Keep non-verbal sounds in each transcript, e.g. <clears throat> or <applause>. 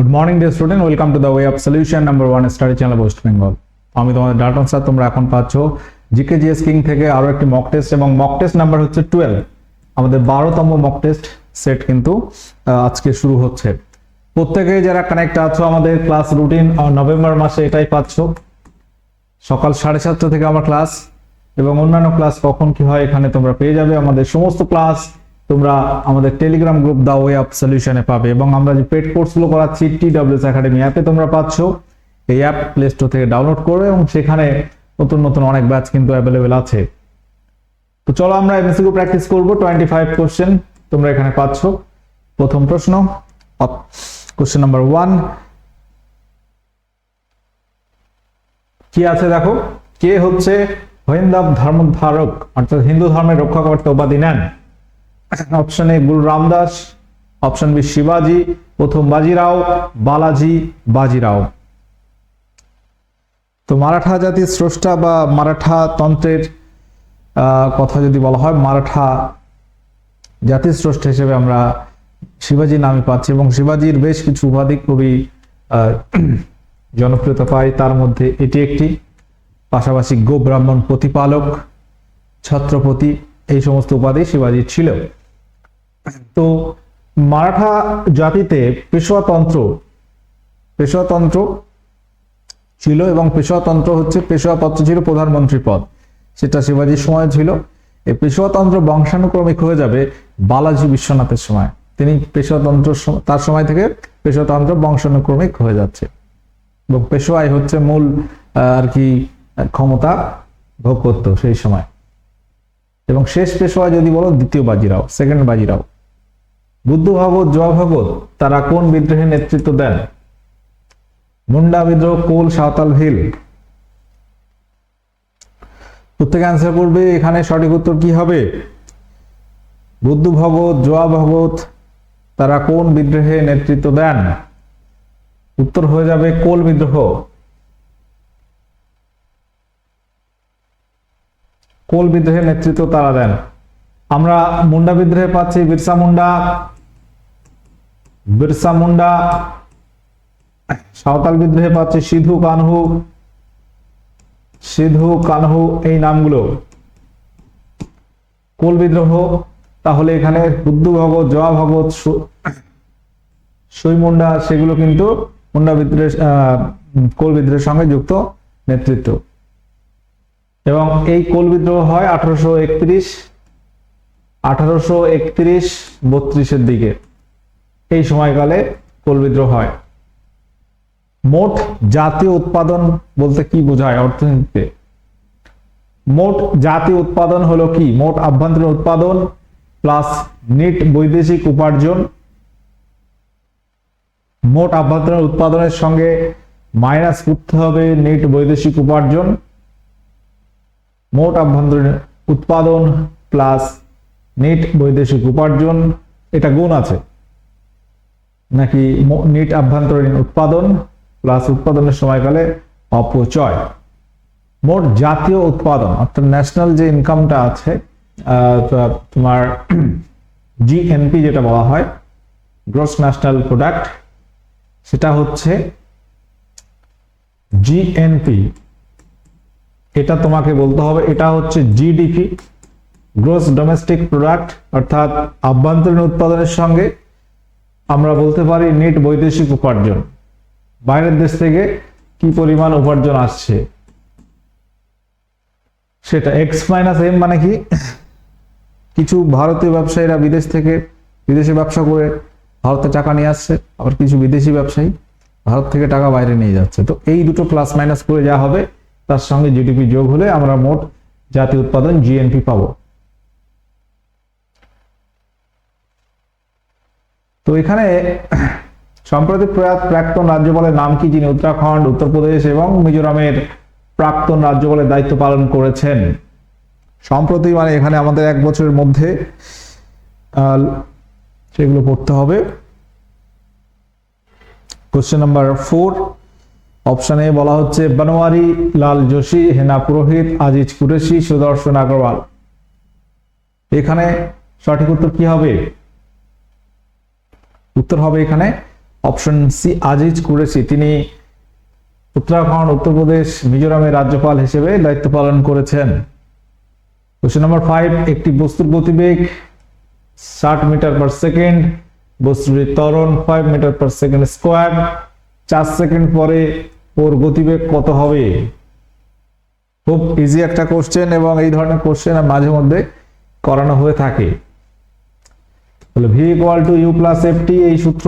Good morning day student welcome to the way of solution number one study channel West Bengal আমি তোমাদের Dutton sir তোমরা এখন পাচ্ছ GK GS king থেকে আরও একটি মক টেস্ট এবং মক টেস্ট নাম্বার হচ্ছে টুয়েলভ আমাদের বারোতম মক টেস্ট সেট কিন্তু আজকে শুরু হচ্ছে। প্রত্যেকে যারা কানেক্ট আছো আমাদের ক্লাস রুটিন নভেম্বর মাসে এটাই পাচ্ছ। সকাল সাড়ে সাতটা থেকে আমার ক্লাস এবং অন্যান্য ক্লাস কখন কি হয় এখানে তোমরা পেয়ে যাবে। আমাদের সমস্ত ক্লাস তোমরা আমাদের Telegram group the way of সলিউশনে পাবে। এবং আমরা যে পেড কোর্সগুলো করাচ্ছি টি ডাব্লিউএস একাডেমি অ্যাপে তোমরা পাচ্ছ। এই অ্যাপ প্লে স্টোর থেকে ডাউনলোড করবে এবং সেখানে নতুন নতুন অনেক ব্যাচ কিন্তু অ্যাভেলেবেল আছে। তো চলো আমরা এমসিকিউ প্র্যাকটিস করব। টোয়েন্টি ফাইভ কোশ্চেন তোমরা এখানে পাচ্ছ। প্রথম প্রশ্ন কোশ্চেন নাম্বার ওয়ান কি আছে দেখো? কে হচ্ছে হইন্দাব ধর্মধারক অর্থাৎ হিন্দু ধর্মের রক্ষাকর্তা উপাধি নেন? Option A Guru Ramdas option B শিবাজি প্রথম বাজিরাও বালাজি বাজিরাও তো মারাঠা জাতির স্রষ্টা বা মারাঠা তন্ত্রের কথা যদি বলা হয়, মারাঠা জাতির স্রষ্টা হিসেবে আমরা শিবাজি নামে পাচ্ছি এবং শিবাজির বেশ কিছু উপাধি খুবই জনপ্রিয়তা পায়। তার মধ্যে এটি একটি। পাশাপাশি গো ব্রাহ্মণ প্রতিপালক, ছত্রপতি, এই সমস্ত উপাধি শিবাজির ছিল। তো মারাঠা জাতিতে পেশোয়াতন্ত্র পেশোয়াতন্ত্র ছিল এবং পেশোয়াতন্ত্র হচ্ছে পেশোয়াতন্ত্র ছিল প্রধানমন্ত্রী পদ। সেটা শিবাজির সময় ছিল। এই পেশোয়াতন্ত্র বংশানুক্রমিক হয়ে যাবে বালাজি বিশ্বনাথের সময়। তিনি পেশোয়াতন্ত্র তার সময় থেকে পেশোয়াতন্ত্র বংশানুক্রমিক হয়ে যাচ্ছে। এবং পেশোয়াই হচ্ছে মূল আর কি, ক্ষমতা ভোগ করতো সেই সময়। এবং শেষ পেশোয়া যদি বলো, দ্বিতীয় বাজিরাও সেকেন্ড বাজিরাও। বুদ্ধ ভগত জয় ভগত তারা কোন বিদ্রোহের নেতৃত্ব দেন? মুন্ডা বিদ্রোহ, কোল, সাঁওতাল ভিল প্রত্যেকে অ্যান্সার করবে, এখানে সঠিক উত্তর কি হবে? বুদ্ধ ভগত জোয়া ভগত তারা কোন বিদ্রোহে নেতৃত্ব দেন? উত্তর হয়ে যাবে কোল বিদ্রোহ। কোল বিদ্রোহের নেতৃত্ব তারা দেন। আমরা মুন্ডা বিদ্রোহে পাচ্ছি বিরসা মুন্ডা। বিরসা মুন্ডা, সাঁওতাল বিদ্রোহে পাচ্ছি সিধু কানহু। সিধু কানহু এই নামগুলো। কোল বিদ্রোহ, তাহলে এখানে বুদ্ধ ভগত জয়া ভগত সই মুন্ডা, সেগুলো কিন্তু মুন্ডা বিদ্রোহের কোল বিদ্রোহের সঙ্গে যুক্ত নেতৃত্ব। এবং এই কোল বিদ্রোহ হয় আঠারোশো একত্রিশ আঠারোশো একত্রিশ বত্রিশের দিকে। এই সময়কালে কোল বিদ্রোহ হয়। মোট জাতীয় উৎপাদন বলতে কি বোঝায় অর্থনীতিতে? মোট জাতীয় উৎপাদন হলো কি? মোট আভ্যন্তরীণ উৎপাদন প্লাস নিট বৈদেশিক উপার্জন। মোট আভ্যন্তরীণ উৎপাদনের সঙ্গে মাইনাস করতে হবে নেট বৈদেশিক উপার্জন। মোট আভ্যন্তরীণ উৎপাদন প্লাস নেট বৈদেশিক উপার্জন, এটা গুণ আছে। নাকি নেট আভ্যন্তরীণ উৎপাদন প্লাস উৎপাদনের সময়কালে অপচয়। মোট জাতীয় উৎপাদন, অর্থাৎ ন্যাশনাল যে ইনকামটা আছে তোমার জিএনপি যেটা বলা হয় গ্রস ন্যাশনাল প্রোডাক্ট সেটা হচ্ছে জিএনপি এটা তোমাকে বলতে হবে, এটা হচ্ছে জিডিপি গ্রোস ডোমেস্টিক প্রোডাক্ট অর্থাৎ আভ্যন্তরীণ উৎপাদনের সঙ্গে আমরা বলতে পারি নেট বৈদেশিক উপার্জন। বাইরের দেশ থেকে কি পরিমাণ উপার্জন আসছে? সেটা এক্স মাইনাস এম মানে কি? কিছু ভারতীয় ব্যবসায়ীরা বিদেশ থেকে বিদেশে ব্যবসা করে ভারতে টাকা নিয়ে আসছে, আবার কিছু বিদেশি ব্যবসায়ী ভারত থেকে টাকা বাইরে নিয়ে যাচ্ছে। তো এই দুটো প্লাস মাইনাস করে যা হবে তার সঙ্গে জিডিপি যোগ হলে আমরা মোট জাতীয় উৎপাদন জিএনপি পাবো। তো এখানে সম্প্রতি প্রয়াত প্রাক্তন রাজ্যপালের নাম কি যিনি উত্তরাখণ্ড, উত্তরপ্রদেশ এবং মিজোরামের প্রাক্তন রাজ্যপালের দায়িত্ব পালন করেছেন? সম্প্রতি মানে এখানে আমাদের এক বছরের মধ্যে সেগুলো পড়তে হবে। কোশ্চেন নাম্বার ফোর অপশনে বলা হচ্ছে বনওয়ারি লাল যোশী হেনা পুরোহিত, আজিজ কুরেশি, সুদর্শন আগরওয়াল। এখানে সঠিক উত্তর কি হবে? উত্তর হবে এখানে অপশন সি, আজিজ কুরেশি। তিনি উত্তরাখণ্ড, উত্তরপ্রদেশ, মিজোরামের রাজ্যপাল হিসেবে দায়িত্ব পালন করেছেন। কোশ্চেন নাম্বার ফাইভ, একটি বস্তুর গতিবেগ ষাট মিটার পার সেকেন্ড বস্তুটির ত্বরণ five meter per second square second পরে ওর গতিবেগ কত হবে? খুব ইজি একটা কোশ্চেন এবং এই ধরনের কোশ্চেন মাঝে মধ্যে করানো হয়ে থাকে। তাহলে V equal to U plus F T এই সূত্র।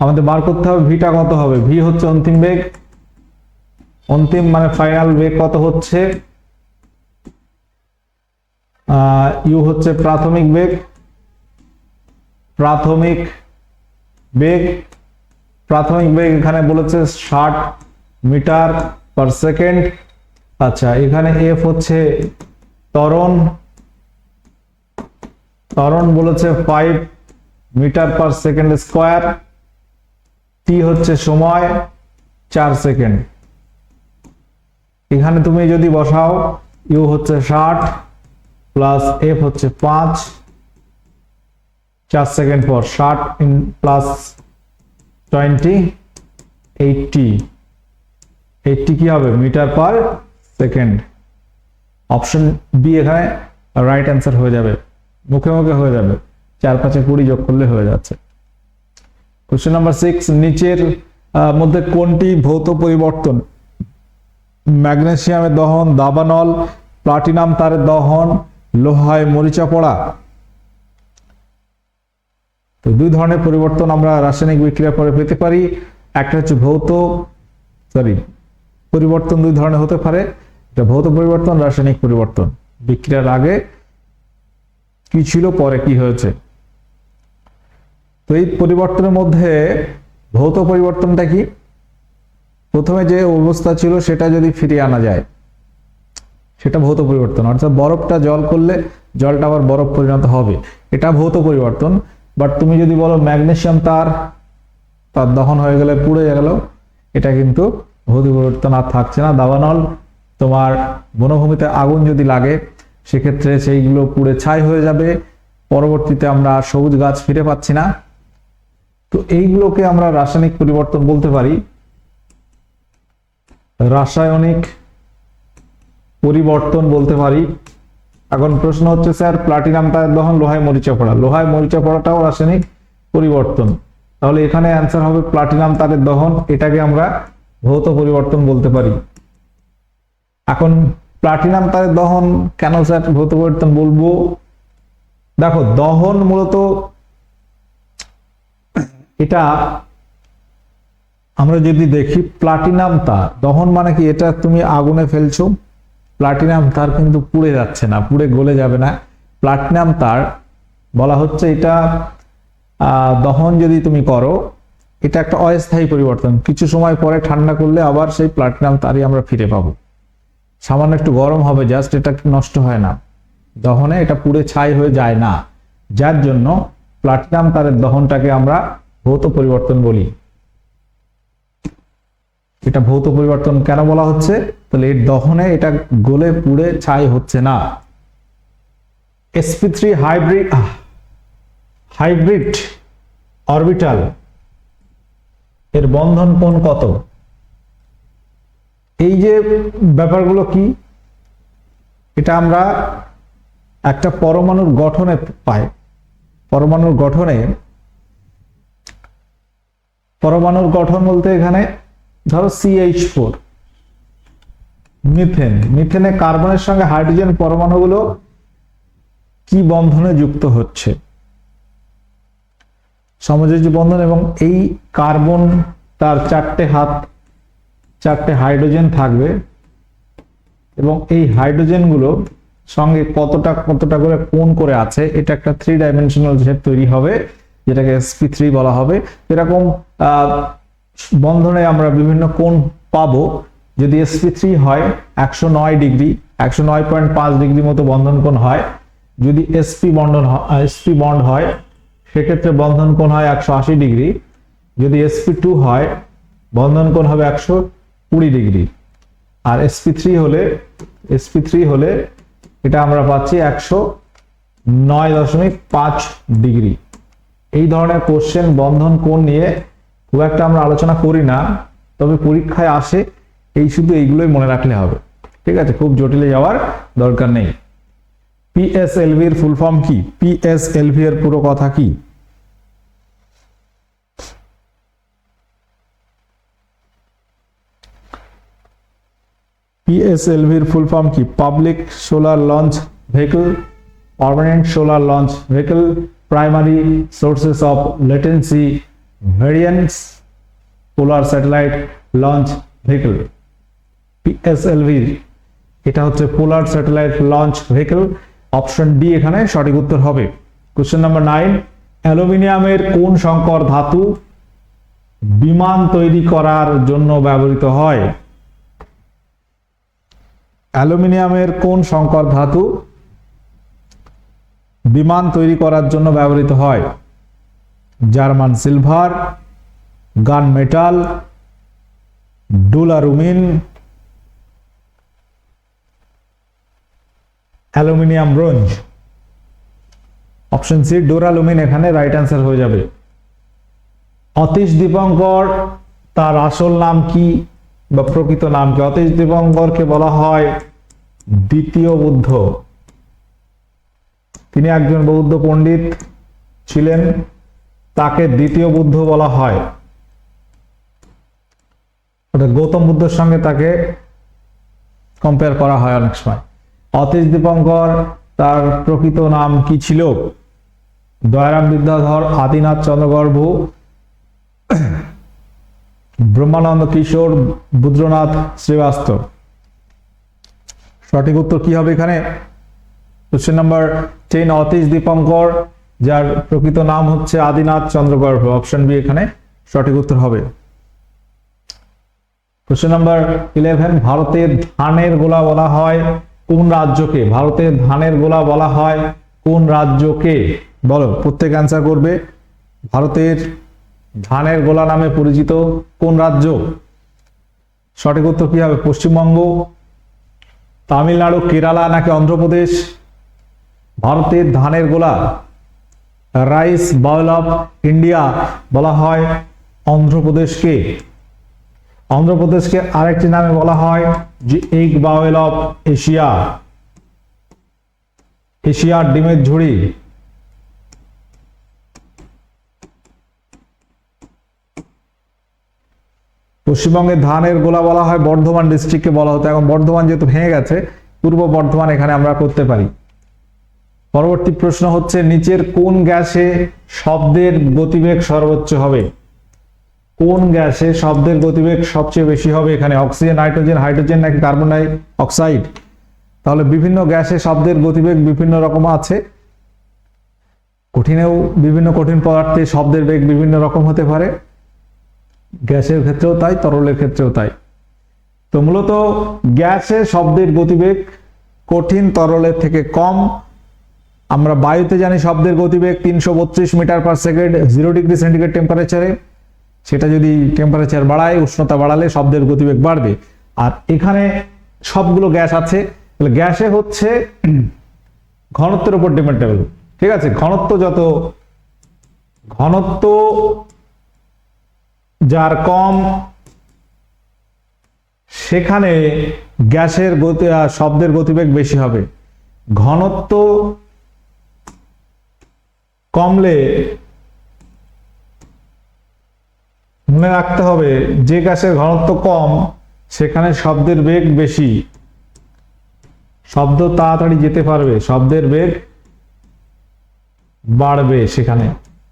আমাদের বার করতে হবে ভিটা কত হবে? ভি হচ্ছে অন্তিম বেগ। অন্তিম মানে ফাইনাল বেগ কত হচ্ছে? ইউ হচ্ছে প্রাথমিক বেগ। প্রাথমিক বেগ, প্রাথমিক বেগ এখানে বলেছে ষাট মিটার পার সেকেন্ড আচ্ছা এখানে এফ হচ্ছে তরণ তরণ বলেছে five meter per second square T হচ্ছে সময়, চার সেকেন্ড এখানে তুমি যদি বসাও ইউ হচ্ছে ষাট প্লাস এফ হচ্ছে পাঁচ। চার সেকেন্ড পর, ষাট in plus twenty eighty eighty কি হবে? Meter per second. Option B এখানে রাইট অ্যান্সার হয়ে যাবে। মুখে মুখে হয়ে যাবে। চার পাঁচে কুড়ি যোগ করলে হয়ে যাচ্ছে। কোশ্চেন নাম্বার সিক্স নিচের মধ্যে কোনটি ভৌত পরিবর্তন? ম্যাগনেসিয়ামের দহন, দাবানল, প্লাটিনাম তারের দহন, লোহায় মরিচা পড়া। তো দুই ধরনের পরিবর্তন আমরা রাসায়নিক বিক্রিয়া পরে পেতে পারি। একটা হচ্ছে ভৌত সরি পরিবর্তন দুই ধরনের হতে পারে। এটা ভৌত পরিবর্তন, রাসায়নিক পরিবর্তন। বিক্রিয়ার আগে কি ছিল, পরে কি হয়েছে? তো এই পরিবর্তনের মধ্যে ভৌত পরিবর্তনটা কি? প্রথমে যে অবস্থা ছিল, সেটা যদি ফিরিয়ে আনা যায়, সেটা ভৌত পরিবর্তন। অর্থাৎ বরফটা জল করলে জলটা আবার বরফ পরিণত হবে। এটা ভৌত পরিবর্তন। বাট তুমি যদি বলো ম্যাগনেশিয়াম তার তার দহন হয়ে গেলে পুড়ে গেল, এটা কিন্তু ভৌত পরিবর্তন আর থাকছে না। দাবানল, তোমার বনভূমিতে আগুন যদি লাগে, সেক্ষেত্রে সেইগুলো পুড়ে ছাই হয়ে যাবে। পরবর্তীতে আমরা সবুজ গাছ ফিরে পাচ্ছি না। তো এইগুলোকে আমরা রাসায়নিক পরিবর্তন বলতে পারি। রাসায়নিক পরিবর্তন বলতে পারি। এখন প্রশ্ন হচ্ছে, স্যার প্লাটিনাম তার দহন লোহায় মরিচা পড়া। লোহায় মরিচা পড়াটাও রাসায়নিক পরিবর্তন। তাহলে এখানে অ্যান্সার হবে প্লাটিনাম তারের দহন। এটাকে আমরা ভৌত পরিবর্তন বলতে পারি। এখন প্লাটিনাম তারের দহন কেন, স্যার, ভৌত পরিবর্তন বলব? দেখো, দহন মূলত এটা আমরা যদি দেখি প্লাটিনাম তার। দহন মানে কি? এটা তুমি আগুনে ফেলছো। প্লাটিনাম তার কিন্তু পুড়ে যাচ্ছে না, পুড়ে গলে যাবে না। প্লাটিনাম তার, বলা হচ্ছে এটা দহন যদি তুমি করো, এটা একটা অস্থায়ী পরিবর্তন। কিছু সময় পরে ঠান্ডা করলে আবার সেই প্লাটিনাম তারই আমরা ফিরে পাবো। সামান্য একটু গরম হবে, জাস্ট এটা নষ্ট হয় না। দহনে এটা পুড়ে ছাই হয়ে যায় না। যার জন্য প্লাটিনাম তারের দহনটাকে আমরা ভৌত পরিবর্তন বলি। এটা ভৌত পরিবর্তন কেন বলা হচ্ছে? তাহলে এর দহনে এটা গলে পুড়ে ছাই হচ্ছে না। Sp3 three hybrid hybrid orbital এর বন্ধন কোণ কত? এই যে ব্যাপারগুলো কি? এটা আমরা একটা পরমাণুর গঠনে পাই। পরমাণুর গঠনে, পরমাণুর গঠন বলতে এখানে ধরো সিএইচ ফোর মিথেন মিথেনে কার্বনের সঙ্গে হাইড্রোজেন পরমাণুগুলো কি বন্ধনে যুক্ত হচ্ছে? সমযোজী বন্ধন এবং এই কার্বন তার চারটে হাত, চারটে হাইড্রোজেন থাকবে এবং এই হাইড্রোজেনগুলো সঙ্গে কতটা কতটা করে কোন করে আছে, এটা একটা থ্রি ডাইমেনশনাল শেপ তৈরি হবে, যেটাকে এসপি থ্রি বলা হবে। এরকম বন্ধনে আমরা বিভিন্ন কোণ পাবো। যদি এসপি থ্রি হয়, একশো নয় ডিগ্রি, একশো নয় পয়েন্ট পাঁচ ডিগ্রি মতো বন্ধন কোণ হয়। যদি এসপি বন্ধন এসপি বন্ড হয়, সেক্ষেত্রে বন্ধন কোণ হয় একশো আশি ডিগ্রি। যদি এসপি টু হয়, বন্ধন কোণ হবে একশো কুড়ি ডিগ্রি। আর এসপি থ্রি হলে এসপি থ্রি হলে এটা আমরা পাচ্ছি একশো নয় দশমিক পাঁচ ডিগ্রি। এই ধরনের কোশ্চেন বন্ধন কোণ নিয়ে খুব একটা আমরা আলোচনা করি না, তবে পরীক্ষায় আসে, এই শুধু এইগুলোই মনে রাখলে হবে। ঠিক আছে? খুব জটিলে যাওয়ার দরকার নেই। পিএসএলভি এর ফুল ফর্ম কি? পিএসএলভি এর পুরো কথা কি? পিএসএলভি এর ফুল ফর্ম কি? Public solar launch vehicle permanent solar launch vehicle primary sources of latency variants polar satellite launch vehicle PSLV এটা হচ্ছে polar satellite launch vehicle option D এখানে সঠিক উত্তর হবে। কোশ্চেন নাম্বার নাইন অ্যালুমিনিয়ামের কোন সংকর ধাতু বিমান তৈরি করার জন্য ব্যবহৃত হয়? অ্যালুমিনিয়ামের কোন সংকর ধাতু বিমান তৈরি করার জন্য ব্যবহৃত হয়? German silver, gun metal duralumin aluminium bronze. Option C duralumin এখানে রাইট অ্যান্সার হয়ে যাবে। অতীশ দীপঙ্কর, তার আসল নাম কি বা প্রকৃত নাম কি? অতীশ দীপঙ্করকে বলা হয় দ্বিতীয় বুদ্ধ। তিনি একজন বৌদ্ধ পণ্ডিত ছিলেন। তাকে দ্বিতীয় বুদ্ধ বলা হয়। গৌতম বুদ্ধের সঙ্গে তাকে কম্পেয়ার করা হয় অনেক সময়। অতীশ দীপঙ্কর, তার প্রকৃত নাম কি ছিল? দয়ারাম বিদ্যাধর, আদিনাথ চন্দ্রগর্ভ, ব্রহ্মানন্দ কিশোর, বুদ্রনাথ শ্রীবাস্তব। সঠিক উত্তর কি হবে এখানে? Question number ten Atish Dipankar যার প্রকৃত নাম হচ্ছে আদিনাথ চন্দ্রগর্ভ অপশন বি এখানে সঠিক উত্তর হবে। কোশ্চেন নাম্বার ইলেভেন ভারতের ধানের গোলা বলা হয় কোন রাজ্যকে? ভারতের ধানের গোলা বলা হয় কোন রাজ্যকে? বলো, প্রত্যেক অ্যান্সার করবে। ভারতের ধানের গোলা নামে পরিচিত কোন রাজ্য? সঠিক উত্তর কি হবে? পশ্চিমবঙ্গ, তামিলনাড়ু, কেরালা নাকি অন্ধ্রপ্রদেশ? ভারতের ধানের গোলা রাইস বাউল অফ ইন্ডিয়া বলা হয় অন্ধ্রপ্রদেশকে। অন্ধ্রপ্রদেশকে আরেকটি নামে বলা হয় যে এগ বাউল অফ এশিয়া। এশিয়ার ডিমের ঝুড়ি। পশ্চিমবঙ্গের ধানের গোলা বলা হয় বর্ধমান ডিস্ট্রিক্টকে বলা হতো। এখন বর্ধমান যেহেতু ভেঙে গেছে, পূর্ব বর্ধমান এখানে আমরা করতে পারি। পরবর্তী প্রশ্ন হচ্ছে, নিচের কোন গ্যাসে শব্দের গতিবেগ সর্বোচ্চ হবে? কোন গ্যাসে শব্দের গতিবেগ সবচেয়ে বেশি হবে? এখানে অক্সিজেন, নাইট্রোজেন, হাইড্রোজেন নাকি কার্বন ডাই, অক্সাইড? তাহলে বিভিন্ন গ্যাসে শব্দের গতিবেগ বিভিন্ন রকম আছে। কঠিনেও বিভিন্ন কঠিন পদার্থে শব্দের বেগ বিভিন্ন রকম হতে পারে। গ্যাসের ক্ষেত্রেও তাই, তরলের ক্ষেত্রেও তাই। তো মূলত গ্যাসে শব্দের গতিবেগ কঠিন, তরলের থেকে কম আমরা বায়ুতে জানি শব্দের গতিবেগ তিনশো বত্রিশ meter per second zero degree centigrade টেম্পারেচারে সেটা যদি টেম্পারেচার বাড়ায়, উষ্ণতা বাড়ালে শব্দের গতিবেগ বাড়বে। আর এখানে সবগুলো গ্যাস আছে। তাহলে গ্যাসে হচ্ছে ঘনত্বের উপর ডিপেন্ডেবল ঠিক আছে? ঘনত্ব যত, ঘনত্ব যার কম, সেখানে গ্যাসের গতি শব্দের গতিবেগ বেশি হবে। ঘনত্ব কমলে মনে রাখতে হবে, যে গ্যাসের ঘনত্ব কম, সেখানে শব্দের বেগ বেশি। শব্দ তাড়াতাড়ি যেতে পারবে, শব্দের বেগ বাড়বে সেখানে।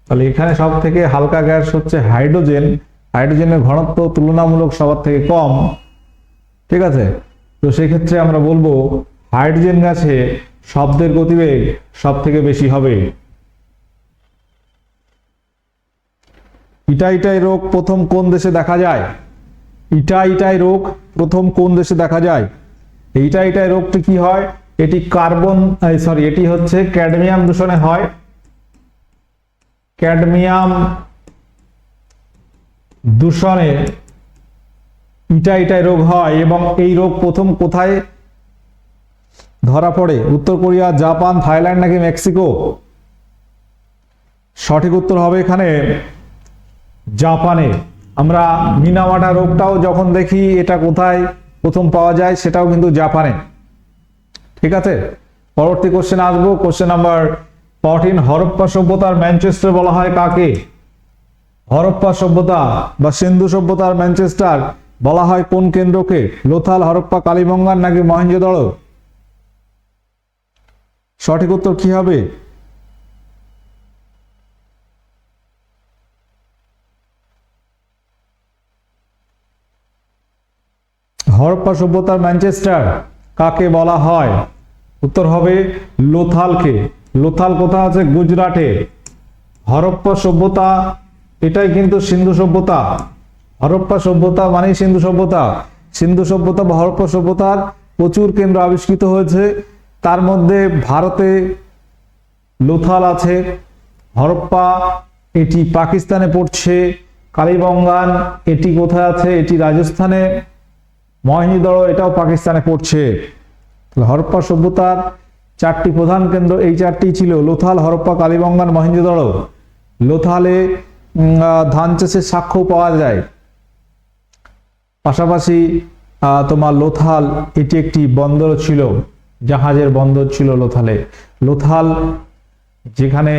তাহলে এখানে সব থেকে হালকা গ্যাস হচ্ছে হাইড্রোজেন। হাইড্রোজেনের ঘনত্ব তুলনামূলক সবার থেকে কম, ঠিক আছে? তো সেক্ষেত্রে আমরা বলব, হাইড্রোজেন গ্যাসে শব্দের গতিবেগ সব থেকে বেশি হবে। ইটাইটাই রোগ প্রথম কোন দেশে দেখা যায়? ইটাইটাই রোগ প্রথম কোন দেশে দেখা যায়? ইটাইটাই রোগটি কি হয়? এটি কার্বন সরি, এটি হচ্ছে ক্যাডমিয়াম দূষণে হয়। ক্যাডমিয়াম দূষণে ইটা ইটাইটাই রোগ হয় এবং এই রোগ প্রথম কোথায় ধরা পড়ে? উত্তর কোরিয়া, জাপান, থাইল্যান্ড নাকি মেক্সিকো? সঠিক উত্তর হবে এখানে জাপানে। আমরা মিনামাটা রোগটাও যখন দেখি, এটা কোথায় প্রথম পাওয়া যায়, সেটাও কিন্তু জাপানে। ঠিক আছে? পরবর্তী কোশ্চেন আসব। কোশ্চেন নাম্বার ফরটিন হরপ্পা সভ্যতার ম্যানচেস্টার বলা হয় কাকে? হরপ্পা সভ্যতা বা সিন্ধু সভ্যতার ম্যানচেস্টার বলা হয় কোন কেন্দ্রকে? লোথাল, হরপ্পা কালীবঙ্গান নাকি মহেঞ্জোদড়ো সঠিক উত্তর কি হবে? হরপ্পা সভ্যতার ম্যানচেস্টার কাকে বলা হয়? উত্তর হবে লোথালকে। লোথাল কোথা আছে? গুজরাটে। হরপ্পা সভ্যতা এটাই কিন্তু সিন্ধু সভ্যতা। হরপ্পা সভ্যতা মানেই সিন্ধু সভ্যতা। সিন্ধু সভ্যতা বা হরপ্পা সভ্যতার প্রচুর কেন্দ্র আবিষ্কৃত হয়েছে। তার মধ্যে ভারতে লোথাল আছে, হরপ্পা, এটি পাকিস্তানে পড়ছে, কালীবঙ্গান, এটি কোথায় আছে? এটি রাজস্থানে। মহেঞ্জোদড়ো এটাও পাকিস্তানে পড়ছে। হরপ্পা সভ্যতার চারটি প্রধান কেন্দ্র এই চারটি ছিল লোথাল, হরপ্পা, কালীবঙ্গান মহেঞ্জোদড়ো লোথালে ধান চাষের সাক্ষ্য পাওয়া যায়। পাশাপাশি তোমার লোথাল এটি একটি বন্দর ছিল, জাহাজের বন্দর ছিল লোথালে। লোথাল যেখানে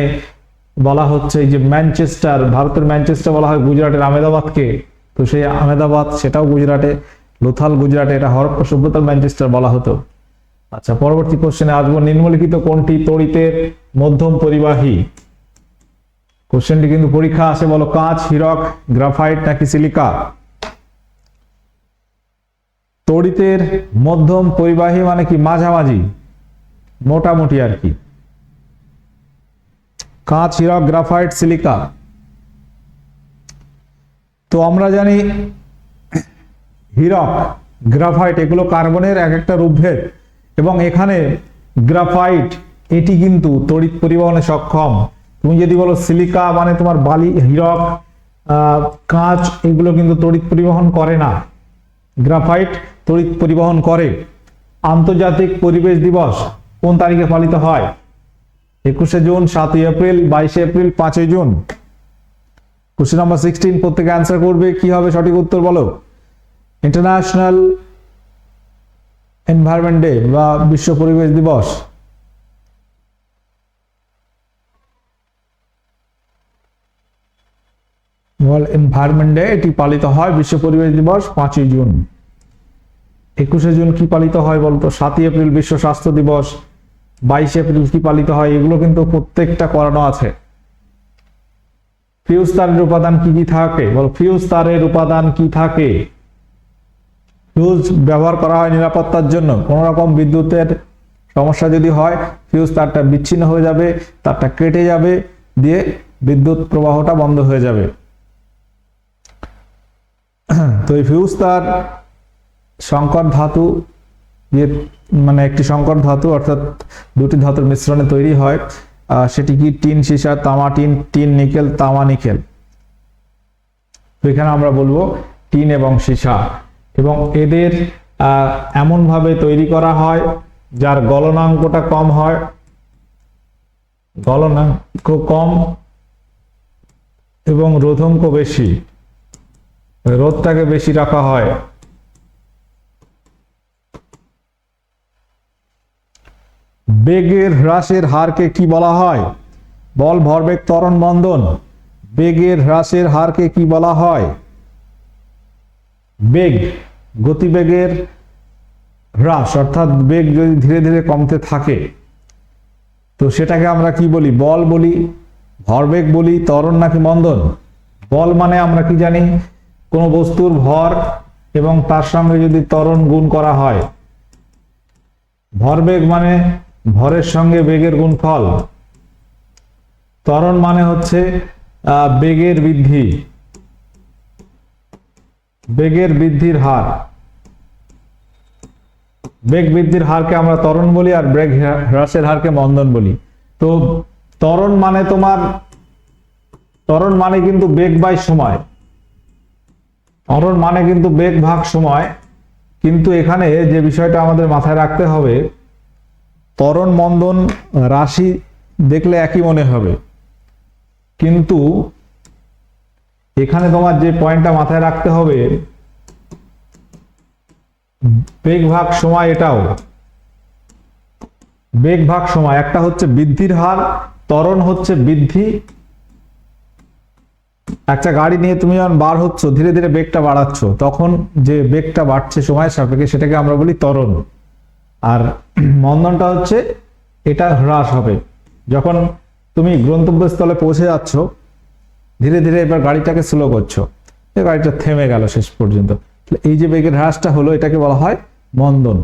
বলা হচ্ছে যে ম্যানচেস্টার, ভারতের ম্যানচেস্টার বলা হয় গুজরাটের আহমেদাবাদকে। তো সেই আহমেদাবাদ, সেটাও গুজরাটে। লোথাল গুজরাটে এটা হরপ্পা সভ্যতার ম্যানচেস্টার বলা হতো। আচ্ছা পরবর্তী কোশ্চেনে আসব। নিম্নলিখিত কোনটি তড়িতের মধ্যম পরিবাহী? কোশ্চেনটি কিন্তু পরীক্ষা আসে বলো কাঁচ, হীরক, গ্রাফাইট নাকি সিলিকা? তড়িতের মধ্যম পরিবাহী মানে কি মাঝামাঝি? মোটামুটি আর কি। কাঁচ, হিরক, গ্রাফাইট, সিলিকা। তো আমরা জানি হীরক, গ্রাফাইট, এগুলো কার্বনের এক একটা রূপভেদ। এবং এখানে গ্রাফাইট, এটি কিন্তু তড়িৎ পরিবহনে সক্ষম। তুমি যদি বলো সিলিকা মানে তোমার বালি, হীরক কাঁচ, এগুলো কিন্তু তড়িৎ পরিবহন করে না। গ্রাফাইট তড়িৎ পরিবহন করে। আন্তর্জাতিক পরিবেশ দিবস কোন তারিখে পালিত হয়? একুশে জুন, সাতই এপ্রিল, বাইশে এপ্রিল, পাঁচই জুন। কোশ্চেন নাম্বার সিক্সটিন প্রত্যেকে অ্যান্সার করবে, কি হবে সঠিক উত্তর বলো। ইন্টারন্যাশনাল এনভায়রনমেন্ট ডে বা বিশ্ব পরিবেশ দিবস। ওয়ার্ল্ড এনভায়রনমেন্ট ডে এটি পালিত হয় বিশ্ব পরিবেশ দিবস পাঁচই জুন। একুশে জুন কি পালিত হয় বলতো? সাতই এপ্রিল বিশ্ব স্বাস্থ্য দিবস। বাইশে এপ্রিল কি পালিত হয়? এগুলো কিন্তু প্রত্যেকটা করানো আছে। ফিউজ তারের উপাদান কি কি থাকে? বল, ফিউজ তারের উপাদান কি থাকে? ফিউজ ব্যবহার করা হয় নিরাপত্তার জন্য। কোন রকম বিদ্যুতের সমস্যা যদি হয় ফিউজ তারটা বিচ্ছিন্ন হয়ে যাবে, তারটা কেটে যাবে, দিয়ে বিদ্যুৎ প্রবাহটা বন্ধ হয়ে যাবে। <clears throat> তো এই ফিউজ তার সংকর ধাতু দিয়ে মানে একটি সংকর ধাতু, অর্থাৎ দুটি ধাতুর মিশ্রণে তৈরি হয়। সেটি কি? টিন, সীসা, তামা, টিন টিন, নিকেল, তামা, নিকেল। এখানে আমরা বলব টিন এবং সীসা। এবং এদের এমনভাবে তৈরি করা হয়, যার গলনাঙ্কটা কম হয়। গলনাঙ্ক কম এবং রোধঙ্ক বেশি। রোধটাকে বেশি রাখা হয়। বেগের হ্রাসের হারকে কি বলা হয়? বল ভরবেগ ত্বরণ বন্ধন। বেগের হ্রাসের হারকে কি বলা হয়? বেগ, গতিবেগের হ্রাস, অর্থাৎ বেগ যদি ধীরে ধীরে কমতে থাকে, তো সেটাকে আমরা কি বলি? বল বলি, ভরবেগ বলি, ত্বরণ নাকি মন্দন? বল মানে আমরা কি জানি? কোনো বস্তুর ভর এবং তার সঙ্গে যদি ত্বরণ গুণ করা হয়। ভরবেগ মানে ভরের সঙ্গে বেগের গুণফল। ত্বরণ মানে হচ্ছে বেগের বৃদ্ধি। বেগের বৃদ্ধির হার। বেগ বৃদ্ধির হারকে আমরা ত্বরণ বলি আর বেগ হ্রাসের হারকে মন্দন বলি। তো ত্বরণ মানে তোমার, ত্বরণ মানে কিন্তু বেগ বাই সময়। ত্বরণ মানে কিন্তু বেগ ভাগ সময়। কিন্তু এখানে যে বিষয়টা আমাদের মাথায় রাখতে হবে, ত্বরণ মন্দন রাশি দেখলে একই মনে হবে। কিন্তু এখানে তোমার যে পয়েন্টটা মাথায় রাখতে হবে, বেগ ভাগ সময় এটাও। বেগ ভাগ সময়, একটা হচ্ছে বৃদ্ধির হার, ত্বরণ হচ্ছে বৃদ্ধি। একটা গাড়ি নিয়ে তুমি যখন বার হচ্ছ, ধীরে ধীরে বেগটা বাড়াচ্ছ, তখন যে বেগটা বাড়ছে সময়ের সাপেক্ষে সেটাকে আমরা বলি ত্বরণ। আর মন্দনটা হচ্ছে এটা হ্রাস হবে। যখন তুমি গন্তব্যস্থলে পৌঁছে যাচ্ছ ধীরে ধীরে এবার গাড়িটাকে স্লো করছ। গাড়িটা থেমে গেল শেষ পর্যন্ত। এই যে বেগের হ্রাসটা হলো, এটাকে বলা হয় মন্দন।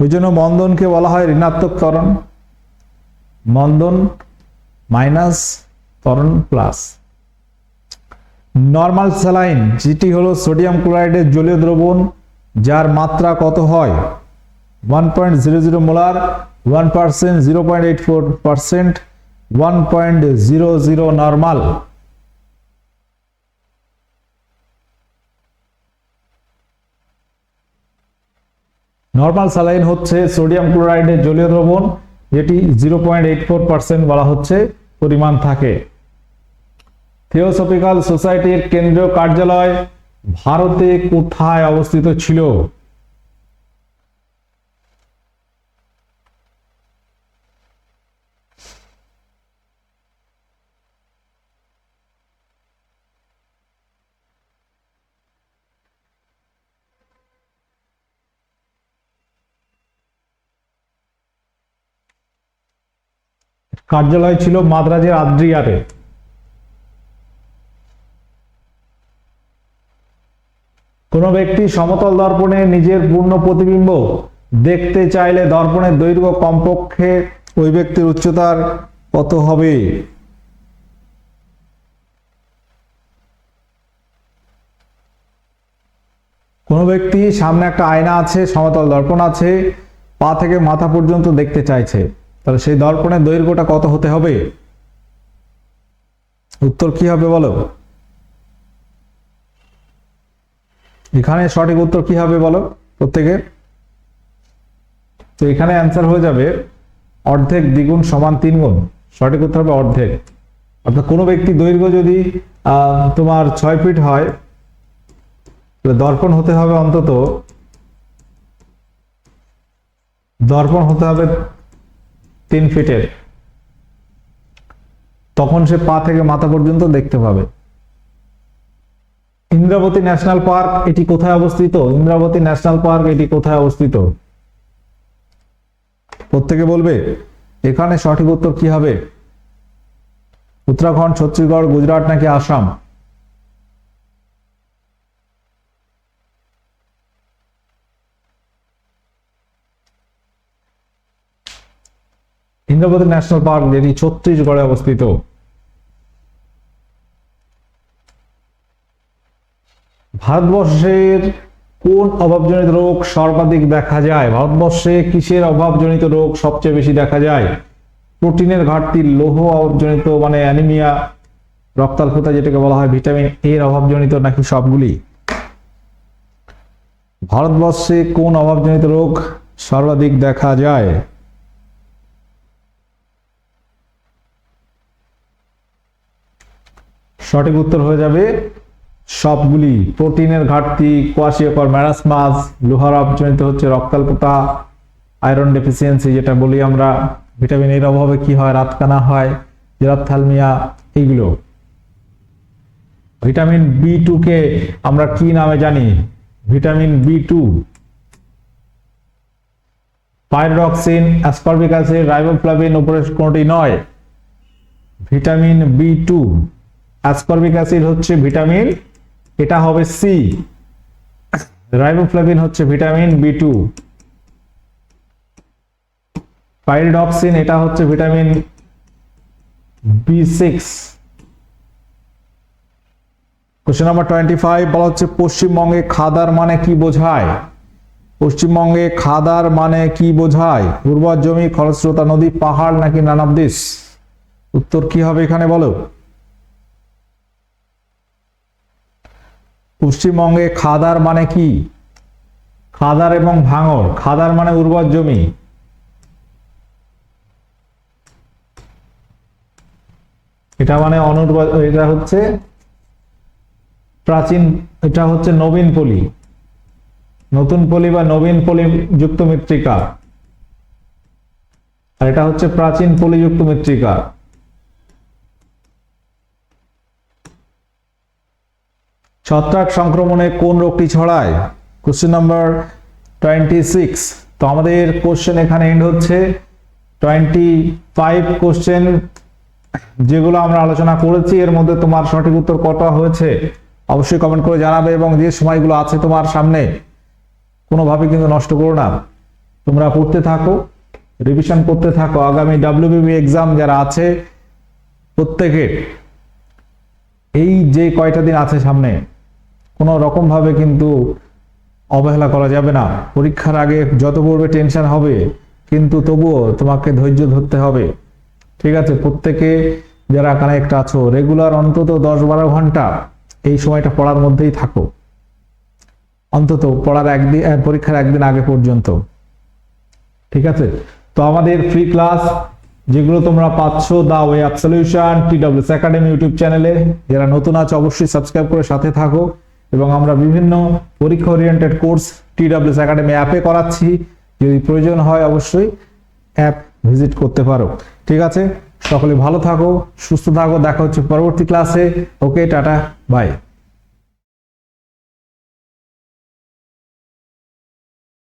ওই জন্য মন্দনকে বলা হয় ঋণাত্মক ত্বরণ। মন্দন মাইনাস ত্বরণ প্লাস। নর্মাল স্যালাইন, যেটি হলো সোডিয়াম ক্লোরাইডের জলীয় দ্রবণ, যার মাত্রা কত হয়? One point zero zero molar one percent zero point eight four percent one point zero zero normal normal saline হচ্ছে সোডিয়াম ক্লোরাইডের জলীয় দ্রবণ। যেটি zero point eight four percent বলা হচ্ছে, পরিমাণ থাকে। থিওসফিক্যাল সোসাইটির কেন্দ্রীয় কার্যালয় ভারতে কোথায় অবস্থিত ছিল? কার্যালয় ছিল মাদ্রাজের আদ্রিয়ারে। কোনো ব্যক্তি সমতল দর্পণে নিজের পূর্ণ প্রতিবিম্ব দেখতে চাইলে দর্পণের দৈর্ঘ্য কমপক্ষে ওই ব্যক্তির উচ্চতার কত হবে? কোনো ব্যক্তি সামনে একটা আয়না আছে, সমতল দর্পণ আছে, পা থেকে মাথা পর্যন্ত দেখতে চাইছে। তাহলে সেই দর্পণের দৈর্ঘ্যটা কত হতে হবে? উত্তর কি হবে বলো? এখানে সঠিক উত্তর কি হবে বলো প্রত্যেকে তো এখানে অ্যান্সার হয়ে যাবে অর্ধেক দ্বিগুণ সমান তিন গুণ। সঠিক উত্তর হবে অর্ধেক। অর্থাৎ কোনো ব্যক্তি দৈর্ঘ্য যদি তোমার ছয় ফিট হয়, তাহলে দর্পণ হতে হবে অন্তত, দর্পণ হতে হবে তিন ফিটের। তখন সে পা থেকে মাথা পর্যন্ত দেখতে পাবে। ইন্দ্রাবতী ন্যাশনাল পার্ক এটি কোথায় অবস্থিত? ইন্দ্রাবতী ন্যাশনাল পার্ক এটি কোথায় অবস্থিত? প্রত্যেকে বলবে, এখানে সঠিক উত্তর কি হবে? উত্তরাখণ্ড, ছত্তিশগড়, গুজরাট নাকি আসাম? ইন্দ্রাবতী ন্যাশনাল পার্ক যেটি ছত্তিশগড়ে অবস্থিত। ভারতবর্ষের কোন অভাবজনিত রোগ সর্বাধিক দেখা যায়? ভারতবর্ষে কিসের অভাবজনিত রোগ সবচেয়ে বেশি দেখা যায়? প্রোটিনের ঘাটতি, লৌহ অভাবজনিত মানে অ্যানিমিয়া, রক্তাল্পতা যেটাকে বলা হয়, ভিটামিন এর অভাবজনিত নাকি সবগুলি? ভারতবর্ষে কোন অভাবজনিত রোগ সর্বাধিক দেখা যায়? সঠিক উত্তর হয়ে যাবে সবগুলি। প্রোটিনের ঘাটতি, কোয়াশিয়কর ম্যারাসমাস লোহার অবজনিত হচ্ছে রক্তাল্পতা, আয়রন ডেফিসিয়েন্সি, যেটা বলি আমরা, ভিটামিন এর অভাবে কি হয়, রাতকানা হয় জেরাপথ্যালমিয়া এইগুলো। ভিটামিন বি কে আমরা কি নামে জানি? Vitamin B two. Pyridoxine ascorbic acid riboflavin উপরে কোনটি নয়? Vitamin B two. Ascorbic acid হচ্ছে ভিটামিন এটা হবে সি রাইবোফ্লাভিন হচ্ছে ভিটামিন বি টু পাইরিডক্সিন এটা হচ্ছে vitamin B six question number twenty five বলা হচ্ছে পশ্চিমবঙ্গে খাদার মানে কি বোঝায়? পশ্চিমবঙ্গে খাদার মানে কি বোঝায়? উর্বর জমি, খরস্রোতা, নদী, পাহাড় নাকি নানাবদেশ উত্তর কি হবে এখানে বলো? পশ্চিমবঙ্গে খাদার মানে কি? খাদার এবং ভাঙর, খাদার মানে উর্বর জমি। এটা মানে অনুর্বর, এটা হচ্ছে প্রাচীন, এটা হচ্ছে নবীন পলি। নতুন পলি বা নবীন পলি যুক্ত মৃত্তিকা। আর এটা হচ্ছে প্রাচীন পলিযুক্ত মৃত্তিকা। ছত্রাক সংক্রমণে কোন রোগটি ছড়ায়? কোশ্চেন নাম্বার টোয়েন্টি সিক্স তো আমাদের কোশ্চেন এখানে এন্ড হচ্ছে। টোয়েন্টি ফাইভ কোশ্চেন যেগুলো আমরা আলোচনা করেছি, এর মধ্যে তোমার সঠিক উত্তর কটা হয়েছে, অবশ্যই কমেন্ট করে জানাবে এবং যে সময়গুলো আছে তোমার সামনে, কোনোভাবে কিন্তু নষ্ট করো না। তোমরা পড়তে থাকো রিভিশন করতে থাকো। আগামী ডাব্লিউবিবি এক্সাম যারা আছে, প্রত্যেকের, এই যে কয়টা দিন আছে সামনে কোনো রকম ভাবে কিন্তু অবহেলা করা যাবে না। পরীক্ষার আগে যত পড়বে টেনশন হবে, কিন্তু তবুও তোমাকে ধৈর্য ধরতে হবে। ঠিক আছে? প্রত্যেকে যারা কানেক্ট আছো রেগুলার অন্তত দশ বারো ঘণ্টা এই সময়টা পড়ার মধ্যেই থাকো। অন্তত পড়ার একদিন পরীক্ষার একদিন আগে পর্যন্ত। ঠিক আছে? তো আমাদের ফ্রি ক্লাস যেগুলো তোমরা পাচ্ছ the way of solution TWS academy YouTube চ্যানেলে যারা নতুন আছে, অবশ্যই সাবস্ক্রাইব করে সাথে থাকো। এবং আমরা বিভিন্ন পরীক্ষা ওরিয়েন্টেড কোর্স টিডব্লিউএস একাডেমি অ্যাপে করাচ্ছি। যদি প্রয়োজন হয় অবশ্যই অ্যাপ ভিজিট করতে পারো। ঠিক আছে? সকলে ভালো থাকো, সুস্থ থাকো, দেখা হচ্ছে পরবর্তী ক্লাসে ওকে টাটা বাই